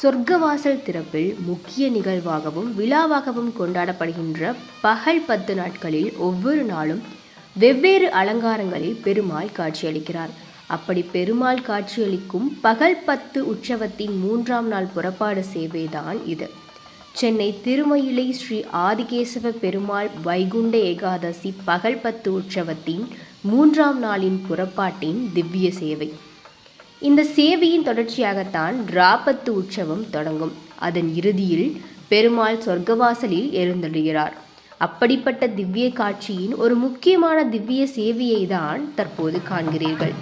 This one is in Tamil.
சொர்க்கவாசல் திறப்பில் முக்கிய நிகழ்வாகவும் விழாவாகவும் கொண்டாடப்படுகின்ற பகல் பத்து நாட்களில் ஒவ்வொரு நாளும் வெவ்வேறு அலங்காரங்களில் பெருமாள் காட்சியளிக்கிறார். அப்படி பெருமாள் காட்சியளிக்கும் பகல் பத்து உற்சவத்தின் மூன்றாம் நாள் புறப்பாடு சேவைதான் இது. சென்னை திருமயிலை ஸ்ரீ ஆதிகேசவ பெருமாள் வைகுண்ட ஏகாதசி பகல் பத்து உற்சவத்தின் மூன்றாம் நாளின் புறப்பாட்டின் திவ்ய சேவை. இந்த சேவையின் தொடர்ச்சியாகத்தான் ராபத்து உற்சவம் தொடங்கும். அதன் இறுதியில் பெருமாள் சொர்க்கவாசலில் எழுந்தடுகிறார் அப்படிப்பட்ட திவ்ய காட்சியின் ஒரு முக்கியமான திவ்ய சேவையை தான் தற்போது காண்கிறீர்கள்.